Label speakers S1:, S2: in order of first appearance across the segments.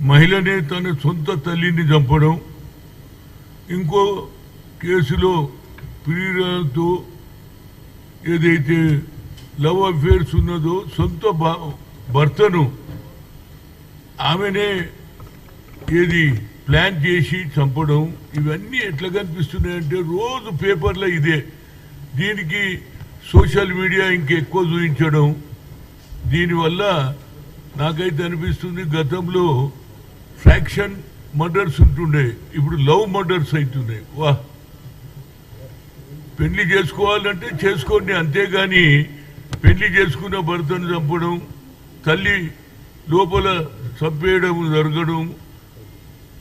S1: మహిళనే తన సొంత తల్లిని చంపడం ఇంకో కేసులో పీడనతో ఏదైతే లవ్ అఫేర్స్ ఉన్నదో సొంత భర్తను ఆమెనే ఏది ప్లాన్ చేసి చంపడం ఇవన్నీ ఎట్లా కనిపిస్తున్నాయంటే రోజు పేపర్లో ఇదే. దీనికి సోషల్ మీడియా ఇంకెక్కువ చూపించడం దీనివల్ల నాకైతే అనిపిస్తుంది గతంలో ఫ్రాక్షన్ మర్డర్స్ ఉంటుండే. ఇప్పుడు లవ్ మర్డర్స్ అవుతున్నాయి వా పెళ్ళి చేసుకోవాలంటే చేసుకోండి. అంతేగాని పెళ్ళి చేసుకున్న భర్తను చంపడం తల్లి లోపల చంపేయడం జరగడం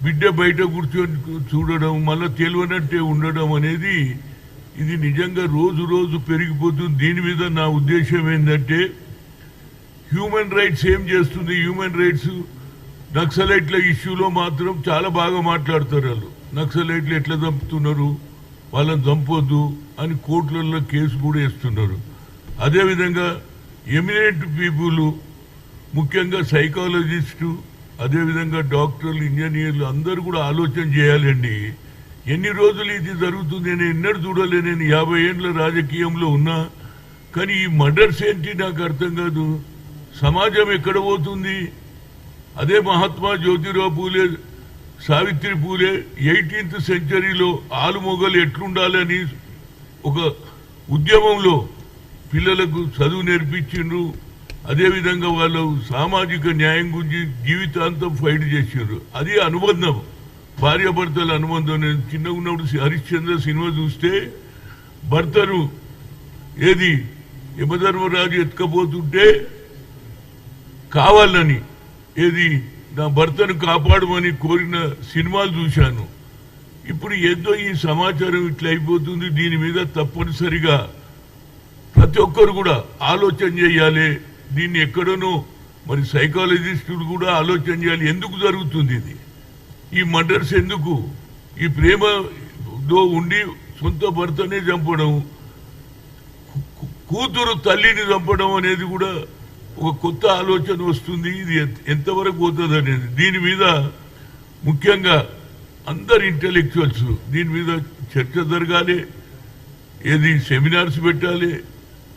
S1: బిడ్డ బయట కూర్చొని చూడడం మళ్ళీ తెలియనట్టే ఉండడం అనేది ఇది నిజంగా రోజు రోజు పెరిగిపోతుంది. దీని మీద నా ఉద్దేశం ఏంటంటే హ్యూమన్ రైట్స్ ఏం చేస్తుంది? హ్యూమన్ రైట్స్ నక్సలైట్ల ఇష్యూలో మాత్రం చాలా బాగా మాట్లాడతారు వాళ్ళు. నక్సలైట్లు ఎట్లా చంపుతున్నారు? వాళ్ళని చంపొద్దు అని కోర్టులలో కేసు కూడా వేస్తున్నారు. అదేవిధంగా ఎమినెంట్ పీపుల్ ముఖ్యంగా సైకాలజిస్టు అదేవిధంగా డాక్టర్లు ఇంజనీర్లు అందరూ కూడా ఆలోచన చేయాలండి. ఎన్ని రోజులు ఇది జరుగుతుంది నేను ఎన్నడూ చూడలే నేను. యాభై ఏండ్ల రాజకీయంలో ఉన్నా. కానీ ఈ మర్డర్స్ ఏంటి నాకు అర్థం కాదు. సమాజం ఎక్కడ పోతుంది? అదే మహాత్మా జ్యోతిరావు పూలే సావిత్రి పూలే ఎయిటీన్త్ సెంచరీలో ఆలుమొగలు ఎట్లుండాలని ఒక ఉద్యమంలో పిల్లలకు చదువు నేర్పించిండ్రు. అదేవిధంగా వాళ్ళు సామాజిక న్యాయం గురించి జీవితాంతం ఫైట్ చేసిండ్రు. అది అనుబంధం. భార్యాభర్తల అనుబంధం. నేను చిన్నగా ఉన్నప్పుడు హరిశ్చంద్ర సినిమా చూస్తే భర్తను ఏది? యమధర్మరాజు ఎత్తుకపోతుంటే కావాలని ఏది? నా భర్తను కాపాడమని కోరిన సినిమాలు చూశాను. ఇప్పుడు ఏదో ఈ సమాచారం ఇట్లా అయిపోతుంది. దీని మీద తప్పనిసరిగా ప్రతి ఒక్కరు కూడా ఆలోచన చేయాలి. దీన్ని ఎక్కడనో మరి సైకాలజిస్టులు కూడా ఆలోచన చేయాలి. ఎందుకు జరుగుతుంది ఇది? ఈ మర్డర్స్ ఎందుకు? ఈ ప్రేమతో ఉండి సొంత భర్తనే చంపడం కూతురు తల్లిని చంపడం అనేది కూడా ఒక కొత్త ఆలోచన వస్తుంది. ఇది ఎంతవరకు పోతుంది అనేది దీని మీద ముఖ్యంగా అందరు ఇంటలెక్చువల్స్ దీని మీద చర్చ జరగాలి. ఏది సెమినార్స్ పెట్టాలి.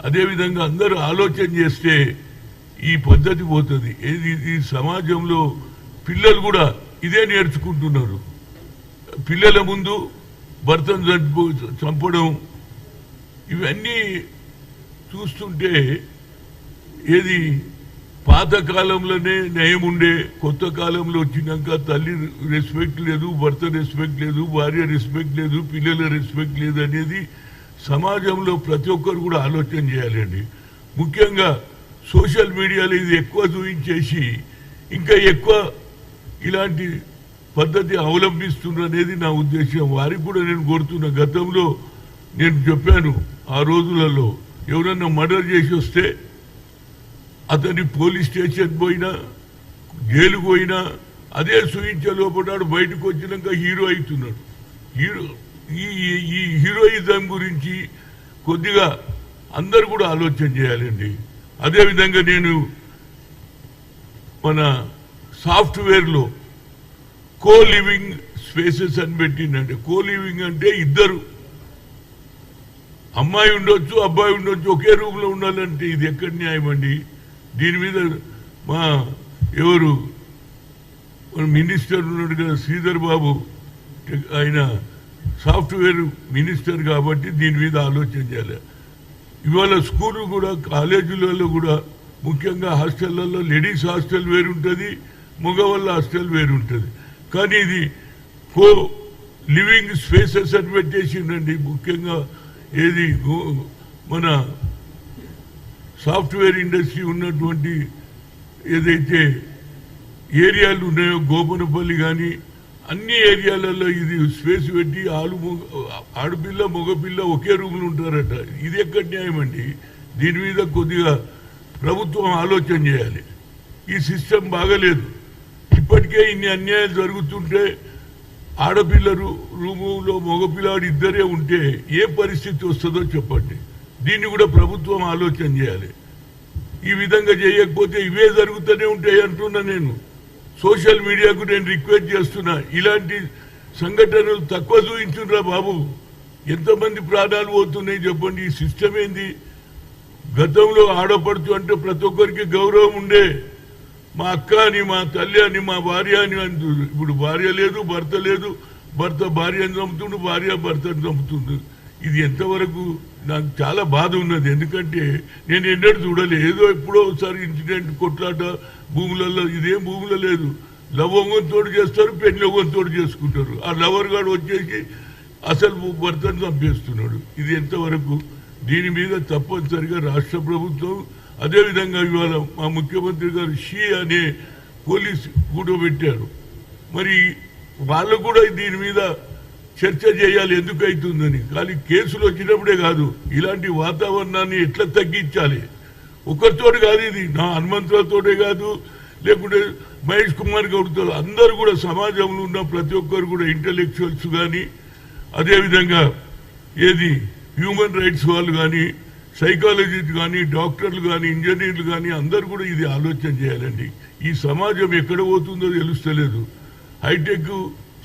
S1: అదేవిధంగా అందరూ ఆలోచన చేస్తే ఈ పద్ధతి పోతుంది. ఏది ఈ సమాజంలో పిల్లలు కూడా ఇదే నేర్చుకుంటున్నారు. పిల్లల ముందు భర్తను చంపు చంపడం ఇవన్నీ చూస్తుంటే ఏది? పాత కాలంలోనే నయం ఉండే కొత్త కాలంలో వచ్చినాక తల్లి రెస్పెక్ట్ లేదు భర్త రెస్పెక్ట్ లేదు భార్య రెస్పెక్ట్ లేదు పిల్లల రెస్పెక్ట్ లేదు అనేది సమాజంలో ప్రతి ఒక్కరు కూడా ఆలోచన చేయాలండి. ముఖ్యంగా సోషల్ మీడియాలో ఇది ఎక్కువ చూపించేసి ఇంకా ఎక్కువ ఇలాంటి పద్ధతి అవలంబిస్తున్నది అనేది నా ఉద్దేశం. వారికి కూడా నేను కోరుతున్న గతంలో నేను చెప్పాను ఆ రోజులలో ఎవరన్నా మర్డర్ చేసి వస్తే అతని పోలీస్ స్టేషన్ పోయినా జైలు పోయినా అదే సూచించే లోపడాడు బయటకు వచ్చినాక హీరో అవుతున్నాడు. హీరో ఈ ఈ- హీరోయిజం గురించి కొద్దిగా అందరు కూడా ఆలోచన చేయాలండి. అదేవిధంగా నేను మన సాఫ్ట్వేర్లో కో లివింగ్ స్పేసెస్ అని పెట్టిందంటే కో లివింగ్ అంటే ఇద్దరు. అమ్మాయి ఉండొచ్చు అబ్బాయి ఉండొచ్చు ఒకే రూమ్లో ఉండాలంటే ఇది ఎక్కడ న్యాయం అండి? దీని మీద మా ఎవరు మన మినిస్టర్ ఉన్నాడు కదా శ్రీధర్ బాబు. ఆయన సాఫ్ట్వేర్ మినిస్టర్ కాబట్టి దీని మీద ఆలోచన చేయాలి. ఇవాళ స్కూల్ కూడా కాలేజీలలో కూడా ముఖ్యంగా హాస్టళ్ళలో లేడీస్ హాస్టల్ వేరుంటుంది మగవాళ్ళ హాస్టల్ వేరుంటుంది. కానీ ఇది కో లివింగ్ స్పేసెస్ అని పెట్టేసిండండి. ముఖ్యంగా ఏది మన సాఫ్ట్వేర్ ఇండస్ట్రీ ఉన్నటువంటి ఏదైతే ఏరియాలు ఉన్నాయో గోపనపల్లి కానీ అన్ని ఏరియాలలో ఇది స్పేస్ పెట్టి ఆలు ఆడపిల్ల మగపిల్ల ఒకే రూమ్లో ఉంటారట. ఇది ఎక్కడ న్యాయం అండి? దీని మీద కొద్దిగా ప్రభుత్వం ఆలోచన చేయాలి. ఈ సిస్టమ్ బాగలేదు. ఇప్పటికే ఇన్ని అన్యాయాలు జరుగుతుంటే ఆడపిల్ల రూములో మగపిల్లాడు ఇద్దరే ఉంటే ఏ పరిస్థితి వస్తుందో చెప్పండి. దీన్ని కూడా ప్రభుత్వం ఆలోచన చేయాలి. ఈ విధంగా చేయకపోతే ఇవే జరుగుతూనే ఉంటాయి అంటున్నా నేను. సోషల్ మీడియాకు నేను రిక్వెస్ట్ చేస్తున్నా ఇలాంటి సంఘటనలు తక్కువ చూపించురా బాబు. ఎంతమంది ప్రాణాలు పోతున్నాయి చెప్పండి ఈ సిస్టమ్ ఏంది? గతంలో ఆడపడుతూ అంటే ప్రతి ఒక్కరికి గౌరవం ఉండే. మా అక్క అని మా తల్లి అని మా భార్య అని అంటుంది ఇప్పుడు భార్య లేదు భర్త లేదు. భర్త భార్యను చంపుతుండు భార్య భర్తను చంపుతుంది ఇది ఎంతవరకు నాకు చాలా బాధ ఉన్నది. ఎందుకంటే నేను ఎన్నడూ చూడలే. ఏదో ఎప్పుడో ఒకసారి ఇన్సిడెంట్ కొట్లాట భూములలో ఇదేం భూములో లేదు. లవంగంతో చేస్తారు పెళ్ళవంతో చేసుకుంటారు. ఆ లవర్ గాడు వచ్చేసి అసలు భర్తను చంపేస్తున్నాడు. ఇది ఎంతవరకు? దీని మీద తప్పనిసరిగా రాష్ట్ర ప్రభుత్వం అదేవిధంగా ఇవాళ మా ముఖ్యమంత్రి గారు షీ అనే పోలీస్ కూడబెట్టారు మరి వాళ్ళు కూడా దీని మీద చర్చ చేయాలి ఎందుకు అవుతుందని. కానీ కేసులు వచ్చినప్పుడే కాదు ఇలాంటి వాతావరణాన్ని ఎట్లా తగ్గించాలి? ఒకరితో కాదు ఇది నా హనుమంతులతోటే కాదు లేకుంటే మహేష్ కుమార్ గౌడ్తో అందరూ కూడా సమాజంలో ఉన్న ప్రతి ఒక్కరు కూడా ఇంటలెక్చువల్స్ కానీ అదేవిధంగా ఏది హ్యూమన్ రైట్స్ వాళ్ళు కానీ సైకాలజిస్ట్ కానీ డాక్టర్లు కానీ ఇంజనీర్లు కానీ అందరూ కూడా ఇది ఆలోచన చేయాలండి. ఈ సమాజం ఎక్కడ పోతుందో తెలుస్తలేదు. హైటెక్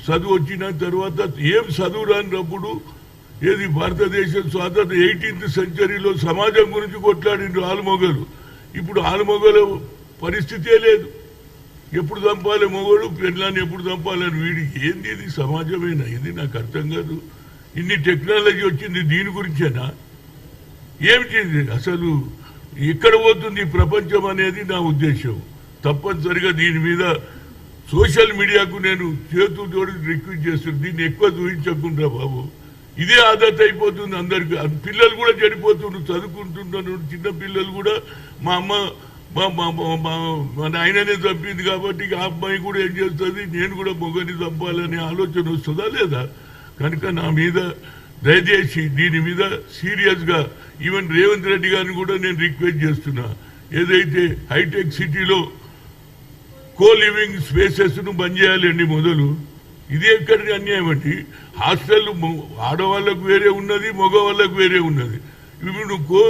S1: చదువు వచ్చిన తర్వాత ఏం చదువు రానప్పుడు ఏది భారతదేశం స్వాతంత్ర ఎయిటీన్త్ సెంచరీలో సమాజం గురించి కొట్లాడిండ్రు ఆలుమొగలు. ఇప్పుడు ఆలుమొగల పరిస్థితే లేదు. ఎప్పుడు చంపాలి మొగడు? పెళ్ళాన్ని ఎప్పుడు చంపాలని వీడి ఏంది ఇది? సమాజమేనా? ఇది నాకు అర్థం కాదు. ఇన్ని టెక్నాలజీ వచ్చింది దీని గురించేనా? ఏమిటి అసలు ఎక్కడ పోతుంది ప్రపంచం అనేది నా ఉద్దేశం. తప్పనిసరిగా దీని మీద సోషల్ మీడియాకు నేను చేతులతో రిక్వెస్ట్ చేస్తున్నాను దీన్ని ఎక్కువ చూపించకుండా బాబు. ఇదే ఆదత్ అయిపోతుంది అందరికి. పిల్లలు కూడా చెడిపోతున్నారు చదువుకుంటున్నాను చిన్న పిల్లలు కూడా మా అమ్మ మా మా మా- మా నాయననే చంపింది కాబట్టి ఆ అమ్మాయి కూడా ఏం చేస్తుంది? నేను కూడా మొగని చంపాలనే ఆలోచన వస్తుందా లేదా? కనుక నా మీద దయచేసి దీని మీద సీరియస్గా ఈవెన్ రేవంత్ రెడ్డి గారిని కూడా నేను రిక్వెస్ట్ చేస్తున్నా. ఏదైతే హైటెక్ సిటీలో కో లివింగ్ స్పేసెస్ను బంద్ చేయాలండి మొదలు. ఇది ఎక్కడి అన్యాయం అండి? హాస్టల్ ఆడవాళ్ళకు వేరే ఉన్నది మగవాళ్ళకు వేరే ఉన్నది. ఇప్పుడు కో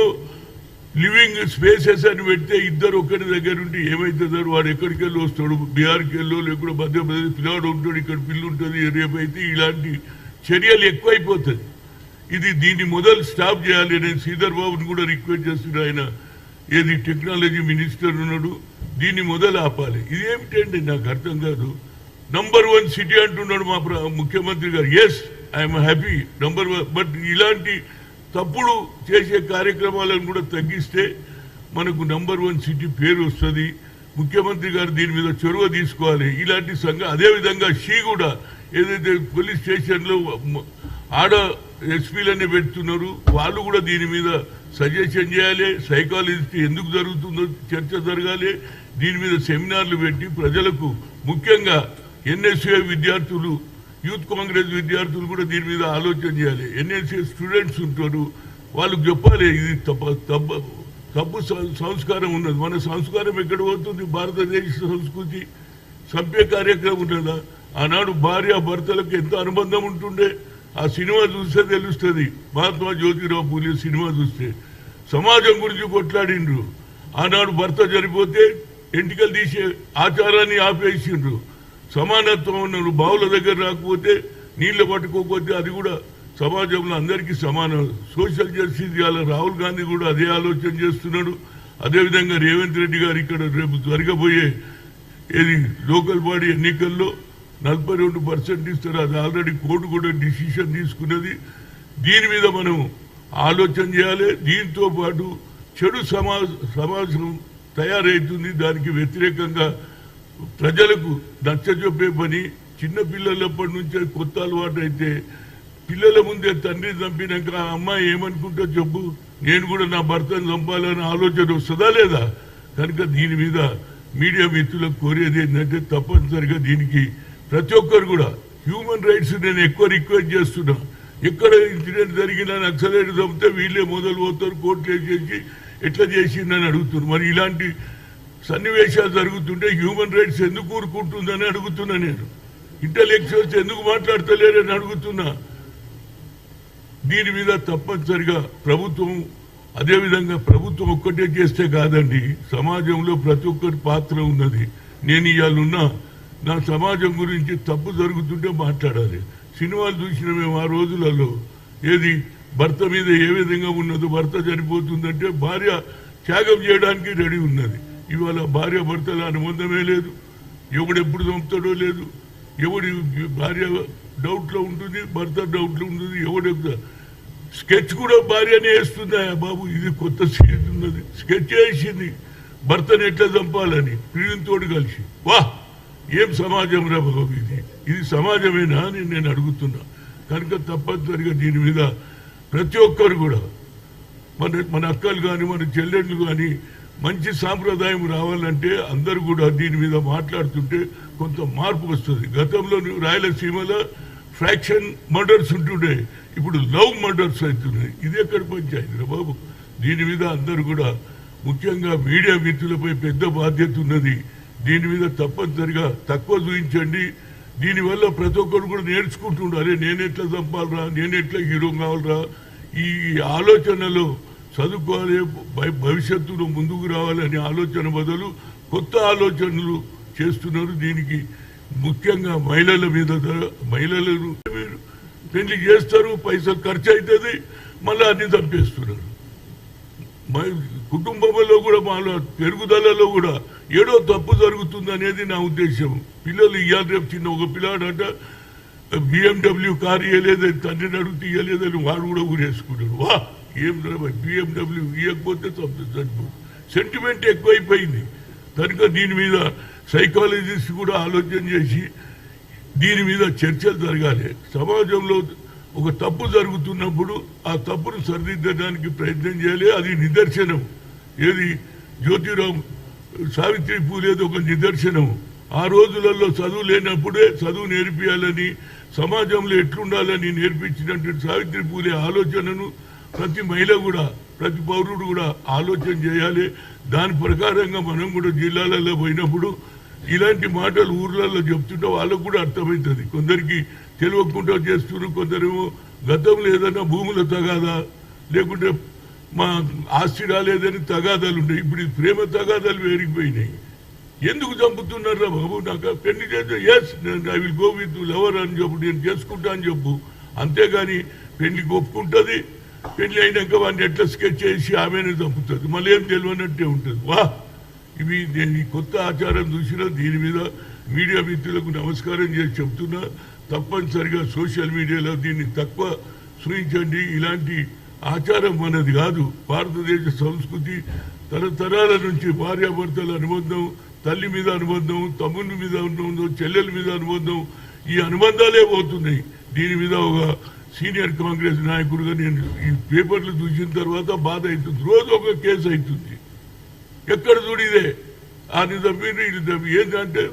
S1: లివింగ్ స్పేసెస్ అని పెడితే ఇద్దరు ఒక్కడి దగ్గర ఉండి ఏమవుతుందో వాడు ఎక్కడికి వెళ్ళి వస్తాడు? బీహార్కి వెళ్ళో లేకుండా మధ్యప్రదేశ్ పిల్లవాడు ఉంటాడు ఇక్కడ పిల్లు ఉంటుంది రేపైతే ఇలాంటి చర్యలు ఎక్కువైపోతుంది ఇది దీన్ని మొదలు స్టాప్ చేయాలి. నేను శ్రీధర్ బాబుని కూడా రిక్వెస్ట్ చేస్తున్నాడు ఆయన ఏది టెక్నాలజీ మినిస్టర్ ఉన్నాడు. దీన్ని మొదలు ఆపాలి ఇదేమిటండి నాకు అర్థం కాదు. నంబర్ వన్ సిటీ అంటున్నాడు మా ముఖ్యమంత్రి గారు. Yes I'm happy number one but ఇలాంటి తప్పుడు చేసే కార్యక్రమాలను కూడా తగ్గిస్తే మనకు నంబర్ వన్ సిటీ పేరు వస్తుంది. ముఖ్యమంత్రి గారు దీని మీద చొరవ తీసుకోవాలి. ఇలాంటి సంఘ అదేవిధంగా షీ కూడా ఏదైతే పోలీస్ స్టేషన్లో ఆడ ఎస్పీలన్నీ పెడుతున్నారు వాళ్ళు కూడా దీని మీద సజెషన్ చేయాలి. సైకాలజిస్ట్ ఎందుకు జరుగుతుందో చర్చ జరగాలి. దీని మీద సెమినార్లు పెట్టి ప్రజలకు ముఖ్యంగా ఎన్ఎస్ఏ విద్యార్థులు యూత్ కాంగ్రెస్ విద్యార్థులు కూడా దీని మీద ఆలోచన చేయాలి. ఎన్ఎస్ఏ స్టూడెంట్స్ ఉంటారు వాళ్ళకు చెప్పాలి ఇది తప్ప తప్ప తప్పు సంస్కారం ఉన్నది. మన సంస్కారం ఎక్కడ పోతుంది? భారతదేశ సంస్కృతి సభ్య కార్యక్రమం ఉన్నదా? ఆనాడు భార్య భర్తలకు ఎంత అనుబంధం ఉంటుండే? ఆ సినిమా చూస్తే తెలుస్తుంది. మహాత్మా జ్యోతిరావు పూలే సినిమా చూస్తే. సమాజం గురించి కొట్లాడిండ్రు. ఆనాడు భర్త చనిపోతే ఎంటికలు తీసే ఆచారాన్ని ఆపేసిండ్రు. సమానత్వం ఉన్నారు బావుల దగ్గర రాకపోతే నీళ్ళు పట్టుకోకపోతే అది కూడా సమాజంలో అందరికీ సమానం. సోషల్ జస్టిస్ ఇవాళ రాహుల్ గాంధీ కూడా అదే ఆలోచన చేస్తున్నాడు. అదేవిధంగా రేవంత్ రెడ్డి గారు ఇక్కడ రేపు జరగబోయే ఏది లోకల్ బాడీ ఎన్నికల్లో నలభై రెండు పర్సెంట్ ఇస్తారు. అది ఆల్రెడీ కోర్టు కూడా డిసిషన్ తీసుకున్నది. దీని మీద మనం ఆలోచన చేయాలి. దీంతో పాటు చెడు సమా సమాజం తయారవుతుంది దానికి వ్యతిరేకంగా ప్రజలకు నచ్చజొప్పే పని చిన్న పిల్లలప్పటి నుంచే కొత్త అలవాటు అయితే పిల్లల ముందే తండ్రి చంపినాక ఆ అమ్మాయి ఏమనుకుంటా చెప్పు? నేను కూడా నా భర్తను చంపాలని ఆలోచన వస్తుందా లేదా? కనుక దీని మీద మీడియా మిత్రులకు కోరేది ఏంటంటే తప్పనిసరిగా దీనికి ప్రతి ఒక్కరు కూడా హ్యూమన్ రైట్స్ నేను ఎక్కువ రిక్వెస్ట్ చేస్తున్నా. ఎక్కడ ఇన్సిడెంట్ జరిగినా నక్సలైట్ చంపితే వీళ్ళే మొదలు పోతారు కోర్టులు చేసి ఎట్లా చేసిందని అడుగుతున్నారు? మరి ఇలాంటి సన్నివేశాలు జరుగుతుంటే హ్యూమన్ రైట్స్ ఎందుకు ఊరుకుంటుందని అడుగుతున్నా నేను. ఇంటలెక్చువల్స్ ఎందుకు మాట్లాడతలేరని అడుగుతున్నా. దీని మీద తప్పనిసరిగా ప్రభుత్వం అదేవిధంగా ప్రభుత్వం ఒక్కటే చేస్తే కాదండి సమాజంలో ప్రతి ఒక్కరి పాత్ర ఉన్నది. నేను ఇవాళ ఉన్న నా సమాజం గురించి తప్పు జరుగుతుంటే మాట్లాడాలి. సినిమాలు చూసిన మేము ఆ రోజులలో? ఏది? భర్త మీద ఏ విధంగా ఉన్నదో భర్త చనిపోతుందంటే భార్య త్యాగం చేయడానికి రెడీ ఉన్నది. ఇవాళ భార్య భర్తల అనుబంధమే లేదు. ఎవడెప్పుడు చంపుతాడో లేదు. ఎవడి భార్య డౌట్లో ఉంటుంది భర్త డౌట్లో ఉంటుంది. ఎవడు స్కెచ్ కూడా భార్యనే వేస్తుందా. బాబు ఇది కొత్త స్కెచ్ ఉన్నది. స్కెచ్ వేసింది. భర్తను ఎట్లా చంపాలని? తోడు కలిసి. వా! ఏం సమాజం రా బాబు ఇది? ఇది సమాజమేనా అని నేను అడుగుతున్నా. కనుక తప్పనిసరిగా దీని మీద ప్రతి ఒక్కరు కూడా మన మన అక్కలు కానీ మన చెల్లెళ్ళు కానీ మంచి సాంప్రదాయం రావాలంటే అందరూ కూడా దీని మీద మాట్లాడుతుంటే కొంత మార్పు వస్తుంది. గతంలో రాయలసీమలో ఫ్రాక్షన్ మర్డర్స్ ఉంటుండే. ఇప్పుడు లవ్ మర్డర్స్ అవుతున్నాయి. ఇది ఎక్కడ పంచాయతీ బాబు. దీని మీద అందరూ కూడా ముఖ్యంగా మీడియా మిత్రులపై పెద్ద బాధ్యత ఉన్నది. దీని మీద తప్పనిసరిగా తక్కువ చూపించండి. దీనివల్ల ప్రతి ఒక్కరు కూడా నేర్చుకుంటుండాలి నేను ఎట్లా చంపాలరా? నేను ఎట్లా హీరో కావాలరా? ఈ ఆలోచనలో చదువుకోవాలి భవిష్యత్తులో ముందుకు రావాలనే ఆలోచన బదులు కొత్త ఆలోచనలు చేస్తున్నారు. దీనికి ముఖ్యంగా మహిళల మీద మహిళలను పెళ్ళి చేస్తారు పైసలు ఖర్చు అవుతుంది మళ్ళీ అన్ని చంపేస్తున్నారు. కుటుంబంలో కూడా మాలో పెరుగుదలలో కూడా ఏడో తప్పు జరుగుతుంది అనేది నా ఉద్దేశం. పిల్లలు ఇయ్యాలి రేపు చిన్న ఒక పిల్లాడట బిఎండబ్ల్యూ కార్ ఇవ్వలేదని తండ్రిని అడిగితే ఇయ్యలేదని వాడు కూడా ఊరేసుకున్నాడు. వా ఏం బిఎండబ్ల్యూ ఇవ్వకపోతే చంపుతుంది సెంటిమెంట్ ఎక్కువైపోయింది. కనుక దీని మీద సైకాలజిస్ట్ కూడా ఆలోచన చేసి దీని మీద చర్చలు జరగాలి. సమాజంలో ఒక తప్పు జరుగుతున్నప్పుడు ఆ తప్పును సరిదిద్దడానికి ప్రయత్నం చేయాలి. అది నిదర్శనం. ఏది? జ్యోతిరామ్ సావిత్రి పూలేది ఒక నిదర్శనం. ఆ రోజులలో చదువు లేనప్పుడే చదువు నేర్పియాలని సమాజంలో ఎట్లుండాలని నేర్పించినటువంటి సావిత్రి పూలే ఆలోచనను ప్రతి మహిళ కూడా ప్రతి పౌరుడు కూడా ఆలోచన చేయాలి. దాని ప్రకారంగా మనం కూడా జిల్లాలలో పోయినప్పుడు ఇలాంటి మాటలు ఊర్లలో చెప్తుంటే వాళ్ళకు కూడా అర్థమవుతుంది. కొందరికి తెలియకుండా చేస్తున్నారు కొందరేమో గతంలో ఏదైనా భూముల తగాదా లేకుంటే మా ఆస్తి రాలేదని తగాదాలు ఉంటాయి ఇప్పుడు ఈ ప్రేమ తగాదాలు పెరిగిపోయినాయి ఎందుకు చంపుతున్నారా బాబు? నాకు పెళ్ళి చేస్తే yes I will go with lover అని చెప్పు నేను చేసుకుంటా అని చెప్పు. అంతేగాని పెళ్ళి ఒప్పుకుంటుంది. పెళ్ళి అయినాక వాడిని ఎట్లా స్కెచ్ చేసి ఆమెనే చంపుతుంది. మళ్ళీ ఏం తెలియనట్టే ఉంటుంది. వా! ఇవి నేను ఈ కొత్త ఆచారం చూసినా దీని మీద మీడియా మిత్రులకు నమస్కారం చేసి చెప్తున్నా. తప్పనిసరిగా సోషల్ మీడియాలో దీన్ని తక్కువ సూచించండి ఇలాంటి ఆచారం మనది కాదు. భారతదేశ సంస్కృతి తరతరాల నుంచి భార్యాభర్తల అనుబంధం తల్లి మీద అనుబంధం తమ్ముని మీద అనుబంధం చెల్లెల మీద అనుబంధం ఈ అనుబంధాలే పోతున్నాయి. దీని మీద ఒక సీనియర్ కాంగ్రెస్ నాయకుడుగా నేను ఈ పేపర్లు చూసిన తర్వాత బాధ అవుతుంది. రోజు ఒక కేసు అవుతుంది. ఎక్కడ చూడిదే? అది చంపింది ఇది తప్పి ఏంటంటే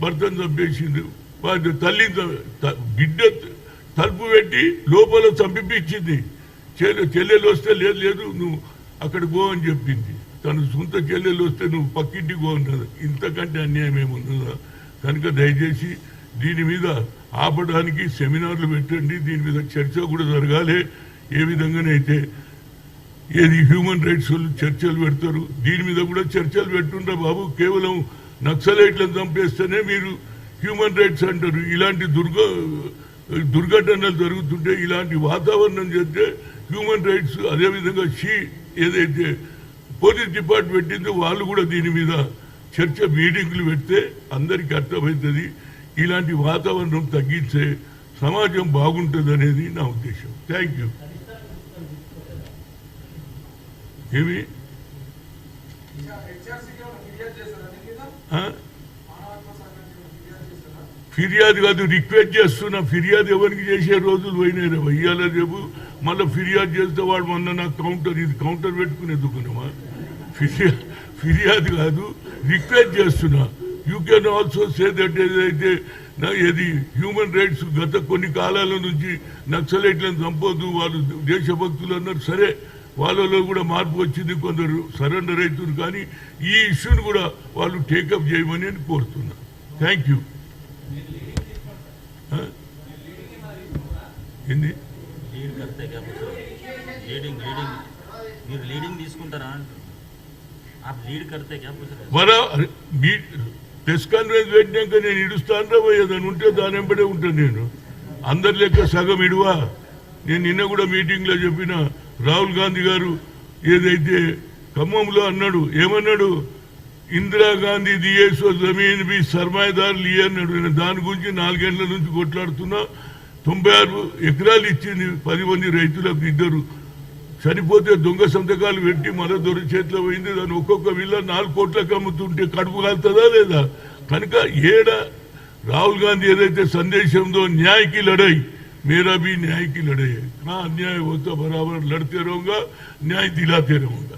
S1: భర్తను చంపేసింది వాటి తల్లి త- బిడ్డ తలుపు పెట్టి లోపల చంపిపించింది చెల్లెలు వస్తే లేదు లేదు నువ్వు అక్కడ పోవని అని చెప్పింది. తన సొంత చెల్లెలు వస్తే నువ్వు పక్కింటికి గో ఇంతకంటే అన్యాయం ఏముంటుందా? కనుక దయచేసి దీని మీద ఆపడానికి సెమినార్లు పెట్టండి. దీని మీద చర్చ కూడా జరగాలి. ఏ విధంగానైతే ఏది హ్యూమన్ రైట్స్ వాళ్ళు చర్చలు పెడతారు దీని మీద కూడా చర్చలు పెట్టుండ్రా బాబు. కేవలం నక్సలైట్లను చంపేస్తేనే మీరు హ్యూమన్ రైట్స్ అంటారు. ఇలాంటి దుర్గ దుర్ఘటనలు జరుగుతుంటే ఇలాంటి వాతావరణం చేస్తే హ్యూమన్ రైట్స్ అదేవిధంగా షీ ఏదైతే పోలీస్ డిపార్ట్మెంట్ వాళ్ళు కూడా దీని మీద చర్చ మీటింగ్లు పెడితే అందరికీ అర్థమవుతుంది. ఇలాంటి వాతావరణం తగ్గిస్తే సమాజం బాగుంటుంది అనేది నా ఉద్దేశం. థ్యాంక్ యూ ఏమి?
S2: ఫిర్యాదు ఫిర్యాదు
S1: కాదు రిక్వెస్ట్ చేస్తున్నా. ఫిర్యాదు ఎవరికి చేసే రోజులు పోయినాయి రా ఇయ్యాల రేపు మళ్ళీ ఫిర్యాదు చేస్తే వాడు మొన్న నాకు కౌంటర్ ఇది కౌంటర్ పెట్టుకుని దుకున్నామా ఫిర్యాదు ఫిర్యాదు కాదు రిక్వెస్ట్ చేస్తున్నా. You can also say that ఏదైతే నా ఏది హ్యూమన్ రైట్స్ గత కొన్ని కాలాల నుంచి నక్సలైట్లను చంపొద్దు వాళ్ళు దేశభక్తులు అన్నారు సరే. వాళ్ళలో కూడా మార్పు వచ్చింది కొందరు సరెండర్ అవుతున్నారు కానీ ఈ ఇష్యూని కూడా వాళ్ళు టేకప్ చేయమని నేను కోరుతున్నా. థ్యాంక్ యూ हाँ? ఏంది?
S3: లీడ్ करते क्या पूछ रहे लीडिंग लीडिंग మీరు లీడింగ్ తీసుకుంటారా आप लीड करते क्या पूछ रहे
S1: వర మీ ప్రెస్ కాన్ఫరెన్స్ పెట్టినాక నేను ఇడుస్తాను పోయే దాన్ని ఉంటే దాని వెంబడే ఉంటాను నేను అందరి లెక్క సగం ఇడువా నేను నిన్న కూడా మీటింగ్లో చెప్పిన రాహుల్ గాంధీ గారు ఏదైతే ఖమ్మంలో అన్నాడు ఏమన్నాడు ఇందిరాగాంధీ దియే సో జమీన్ బి సర్మాయిదారు లి అన్నాడు నేను దాని గురించి నాలుగేళ్ల నుంచి కొట్లాడుతున్నా తొంభై ఆరు ఎకరాలు ఇచ్చింది పది మంది రైతులకు ఇద్దరు చనిపోతే దొంగ సంతకాలు పెట్టి మరో దొరి చేతిలో పోయింది దాన్ని ఒక్కొక్క విల్ల నాలుగు కోట్లకు అమ్ముతుంటే కడుపు కాలుతుందా లేదా కనుక ఏడ రాహుల్ గాంధీ ఏదైతే సందేశంతో న్యాయకి లడై मेरा भी न्याय की लड़ाई है हाँ अन्याय होता बराबर लड़ते रहूंगा न्याय दिलाते रहूंगा